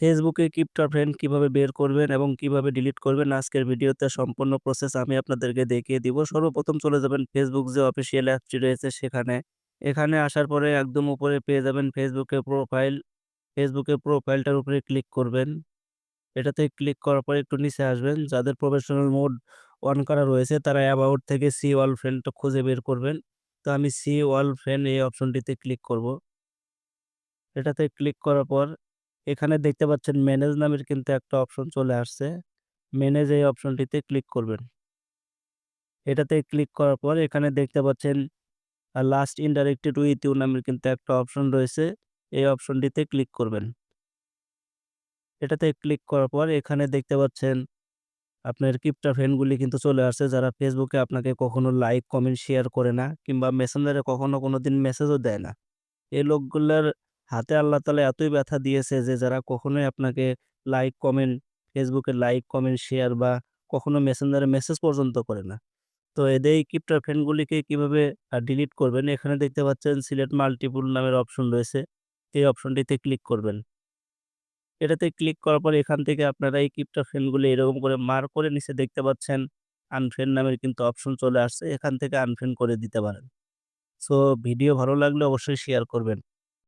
ফেসবুকে crypto friend কীভাবে বের করবেন এবং কীভাবে ডিলিট করবেন, আজকের ভিডিওতে সম্পূর্ণ প্রসেস আমি আপনাদেরকে দেখিয়ে দিব। সর্বপ্রথম চলে যাবেন ফেসবুক যে অফিসিয়াল অ্যাপটি রয়েছে সেখানে। এখানে আসার পরে একদম উপরে পেয়ে যাবেন ফেসবুকে প্রোফাইল। ফেসবুকে প্রোফাইলটার উপরে ক্লিক করবেন। এটাতে ক্লিক করার পরে একটু নিচে আসবেন। যাদের প্রফেশনাল মোড অন করা রয়েছে, তারা অ্যাবাউট থেকে সি অল ফ্রেন্ডটা খুঁজে বের করবেন। তো আমি সি অল ফ্রেন্ড এই অপশনটিতে ক্লিক করব। এটাতে ক্লিক করার পর এখানে দেখতে পাচ্ছেন ম্যানেজ নামের কিন্তু একটা অপশন চলে আসছে। ম্যানেজ এই অপশনটিতে ক্লিক করবেন। এটাতে ক্লিক করার পর এখানে দেখতে পাচ্ছেন লাস্ট ইন্টারেক্টেড উইথ ইউ নামের কিন্তু একটা অপশন রয়েছে। এই অপশনটিতে ক্লিক করবেন। এটাতে ক্লিক করার পর এখানে দেখতে পাচ্ছেন আপনার ক্রিপ্টো ফ্রেন্ডগুলি কিন্তু চলে আসছে যারা ফেসবুকে আপনাকে কখনো লাইক, কমেন্ট, শেয়ার করে না কিংবা মেসেঞ্জারে কখনো কোনোদিন মেসেজও দেয় না। এই লোকগুলার হাতে আল্লাহ তালা এতই ব্যথা দিয়েছে যে যারা কখনোই আপনাকে লাইক, কমেন্ট, ফেসবুকে লাইক, কমেন্ট, শেয়ার বা কখনো মেসেঞ্জারে মেসেজ পর্যন্ত করে না। তো এদের এই ক্রিপ্টো ফ্রেন্ডগুলিকে কীভাবে ডিলিট করবেন এখানে দেখতে পাচ্ছেন সিলেট মাল্টিপল নামের অপশন রয়েছে। এই অপশনটিতে ক্লিক করবেন। এটাতে ক্লিক করার পর এখান থেকে আপনারা এই ক্রিপ্টো ফ্রেন্ডগুলি এরকম করে মার করে নিচে দেখতে পাচ্ছেন আনফ্রেন্ড নামের কিন্তু অপশন চলে আসছে। এখান থেকে আনফ্রেন্ড করে দিতে পারেন। সো ভিডিও ভালো লাগলে অবশ্যই শেয়ার করবেন।